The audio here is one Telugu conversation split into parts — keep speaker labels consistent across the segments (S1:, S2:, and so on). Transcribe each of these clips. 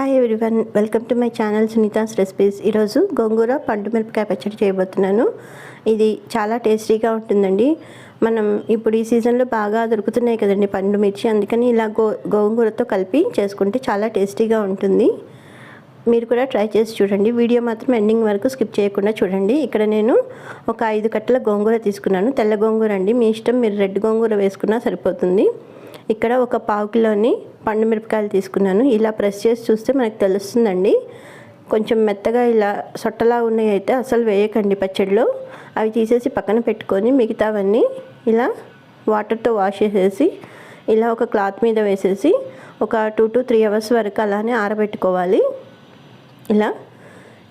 S1: Hi everyone welcome to my channel Sunitha's recipes ఈరోజు గోంగూర పండు మిరపకాయ పచ్చడి చేయబోతున్నాను. ఇది చాలా టేస్టీగా ఉంటుందండి. మనం ఇప్పుడు ఈ సీజన్లో బాగా దొరుకుతున్నాయి కదండి పండు మిర్చి. అందుకని ఇలా గో గోంగూరతో కలిపి చేసుకుంటే చాలా టేస్టీగా ఉంటుంది. మీరు కూడా ట్రై చేసి చూడండి. వీడియో మాత్రం ఎండింగ్ వరకు స్కిప్ చేయకుండా చూడండి. ఇక్కడ నేను ఒక ఐదు కట్టల గోంగూర తీసుకున్నాను. తెల్ల గోంగూర అండి. మీ ఇష్టం మీరు రెడ్ గోంగూర వేసుకున్నా సరిపోతుంది. ఇక్కడ ఒక పావు కిలోని పండు మిరపకాయలు తీసుకున్నాను. ఇలా ప్రెస్ చేసి చూస్తే మనకు తెలుస్తుందండి. కొంచెం మెత్తగా ఇలా సొట్టలా ఉన్నాయి అయితే అసలు వేయకండి పచ్చడిలో. అవి తీసేసి పక్కన పెట్టుకొని మిగతావన్నీ ఇలా వాటర్తో వాష్ చేసేసి ఇలా ఒక క్లాత్ మీద వేసేసి ఒక టూ టు త్రీ అవర్స్ వరకు అలానే ఆరబెట్టుకోవాలి. ఇలా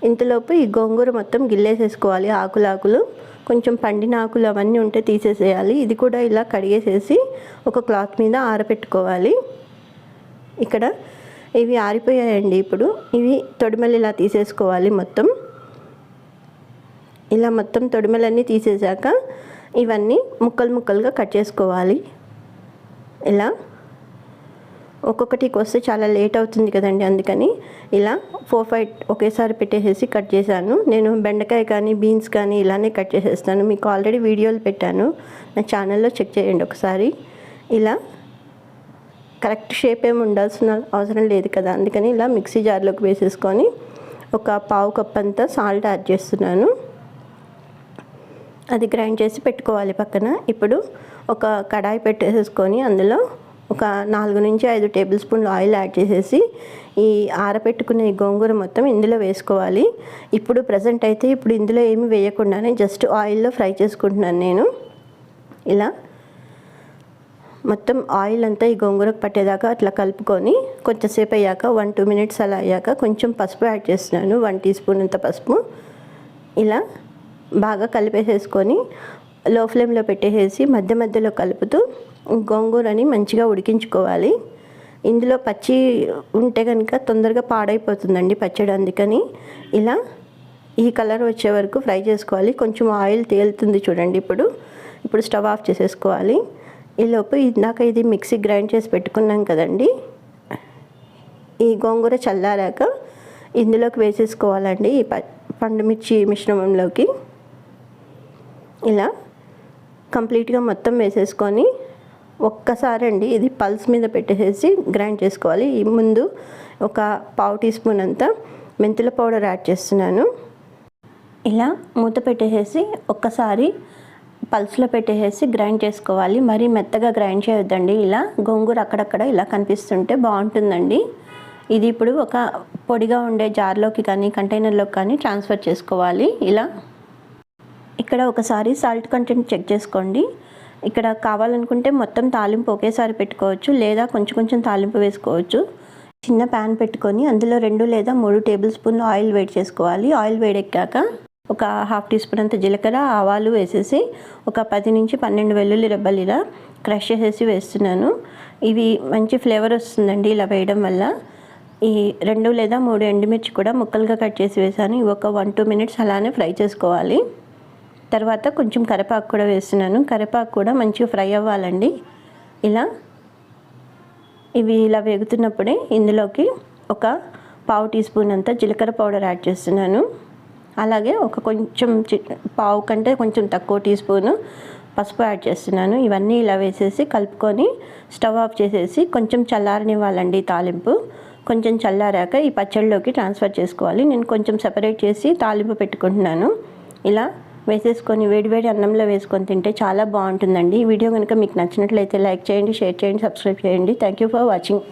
S1: ఇంతలోపు ఈ గోంగూర మొత్తం గిల్లేసేసుకోవాలి ఆకులు ఆకులు కొంచెం పండిన ఆకులు అవన్నీ ఉంటే తీసేసేయాలి. ఇది కూడా ఇలా కడిగేసేసి ఒక క్లాత్ మీద ఆరబెట్టుకోవాలి ఇక్కడ ఇవి ఆరిపోయాయండి ఇప్పుడు. ఇవి తొడిమలు ఇలా తీసేసుకోవాలి మొత్తం. ఇలా మొత్తం తొడిమలన్నీ తీసేసాక ఇవన్నీ ముక్కలు ముక్కలుగా కట్ చేసుకోవాలి. ఇలా ఒక్కొక్కటికి వస్తే చాలా లేట్ అవుతుంది కదండి అందుకని ఇలా ఫోర్ ఫైవ్ ఒకేసారి పెట్టేసేసి కట్ చేశాను. నేను బెండకాయ కానీ బీన్స్ కానీ ఇలానే కట్ చేసేస్తాను. మీకు ఆల్రెడీ వీడియోలు పెట్టాను. నా ఛానల్లో చెక్ చేయండి ఒకసారి. ఇలా కరెక్ట్ షేప్ ఏమి ఉండాల్సిన అవసరం లేదు కదా అందుకని ఇలా మిక్సీ జార్లోకి వేసేసుకొని ఒక పావు కప్ అంతా సాల్ట్ యాడ్ చేస్తున్నాను. అది గ్రైండ్ చేసి పెట్టుకోవాలి పక్కన. ఇప్పుడు ఒక కడాయి పెట్టేసేసుకొని అందులో ఒక నాలుగు నుంచి ఐదు టేబుల్ స్పూన్లు ఆయిల్ యాడ్ చేసేసి ఈ ఆరపెట్టుకునే గోంగూర మొత్తం ఇందులో వేసుకోవాలి. ఇప్పుడు ప్రజెంట్ అయితే ఇప్పుడు ఇందులో ఏమి వేయకుండానే జస్ట్ ఆయిల్లో ఫ్రై చేసుకుంటున్నాను నేను. ఇలా మొత్తం ఆయిల్ అంతా ఈ గోంగూరకు పట్టేదాకా అట్లా కలుపుకొని కొంచెంసేపు అయ్యాక వన్ టూ మినిట్స్ అలా అయ్యాక కొంచెం పసుపు యాడ్ చేస్తున్నాను. వన్ టీ స్పూన్ అంత పసుపు. ఇలా బాగా కలిపేసేసుకొని లో ఫ్లేమ్లో పెట్టేసేసి మధ్య మధ్యలో కలుపుతూ గోంగూరని మంచిగా ఉడికించుకోవాలి. ఇందులో పచ్చి ఉంటే కనుక తొందరగా పాడైపోతుందండి పచ్చడి అందుకని. ఇలా ఈ కలర్ వచ్చే వరకు ఫ్రై చేసుకోవాలి. కొంచెం ఆయిల్ తేలుతుంది చూడండి ఇప్పుడు. ఇప్పుడు స్టవ్ ఆఫ్ చేసేసుకోవాలి. ఈలోపు ఇందాక ఇది మిక్సీ గ్రైండ్ చేసి పెట్టుకున్నాం కదండి. ఈ గోంగూర చల్లారాక ఇందులోకి వేసేసుకోవాలండి ఈ పండుమిర్చి మిశ్రమంలోకి. ఇలా కంప్లీట్గా మొత్తం వేసేసుకొని ఒక్కసారి అండి ఇది పల్స్ మీద పెట్టేసేసి గ్రైండ్ చేసుకోవాలి. ఈ ముందు ఒక పావు టీ స్పూన్ అంతా మెంతుల పౌడర్ యాడ్ చేస్తున్నాను. ఇలా మూత పెట్టేసేసి ఒక్కసారి పల్స్లో పెట్టేసేసి గ్రైండ్ చేసుకోవాలి. మరీ మెత్తగా గ్రైండ్ చేయొద్దండి. ఇలా గోంగూర అక్కడక్కడ ఇలా కనిపిస్తుంటే బాగుంటుందండి. ఇది ఇప్పుడు ఒక పొడిగా ఉండే జార్లోకి కానీ కంటైనర్లోకి కానీ ట్రాన్స్ఫర్ చేసుకోవాలి. ఇలా ఇక్కడ ఒకసారి సాల్ట్ కంటెంట్ చెక్ చేసుకోండి. ఇక్కడ కావాలనుకుంటే మొత్తం తాలింపు ఒకేసారి పెట్టుకోవచ్చు లేదా కొంచెం కొంచెం తాలింపు వేసుకోవచ్చు. చిన్న ప్యాన్ పెట్టుకొని అందులో రెండు లేదా మూడు టేబుల్ స్పూన్లు ఆయిల్ వేడి చేసుకోవాలి. ఆయిల్ వేడెక్కాక ఒక హాఫ్ టీ స్పూన్ అంత జీలకర్ర ఆవాలు వేసేసి ఒక పది నుంచి పన్నెండు వెల్లుల్లి రెబ్బలు ఇలా క్రష్ చేసేసి వేస్తున్నాను. ఇవి మంచి ఫ్లేవర్ వస్తుందండి ఇలా వేయడం వల్ల. ఈ రెండు లేదా మూడు ఎండుమిర్చి కూడా ముక్కలుగా కట్ చేసి వేసాను. ఇవి ఒక వన్ టూ మినిట్స్ అలానే ఫ్రై చేసుకోవాలి. తర్వాత కొంచెం కరివేపాకు కూడా వేస్తున్నాను. కరివేపాకు కూడా మంచిగా ఫ్రై అవ్వాలండి. ఇలా ఇవి ఇలా వేగుతున్నప్పుడే ఇందులోకి ఒక పావు టీ స్పూన్ అంతా జీలకర్ర పౌడర్ యాడ్ చేస్తున్నాను. అలాగే ఒక కొంచెం పావు కంటే కొంచెం తక్కువ టీ స్పూను పసుపు యాడ్ చేస్తున్నాను. ఇవన్నీ ఇలా వేసేసి కలుపుకొని స్టవ్ ఆఫ్ చేసేసి కొంచెం చల్లారనివ్వాలండి తాలింపు. కొంచెం చల్లారాక ఈ పచ్చళ్ళలోకి ట్రాన్స్ఫర్ చేసుకోవాలి. నేను కొంచెం సెపరేట్ చేసి తాలింపు పెట్టుకుంటున్నాను. ఇలా వేసేసుకొని వేడివేడి అన్నంలో వేసుకొని తింటే చాలా బాగుంటుందండి. ఈ వీడియో కనుక మీకు నచ్చినట్లయితే లైక్ చేయండి షేర్ చేయండి సబ్స్క్రైబ్ చేయండి. Thank you for watching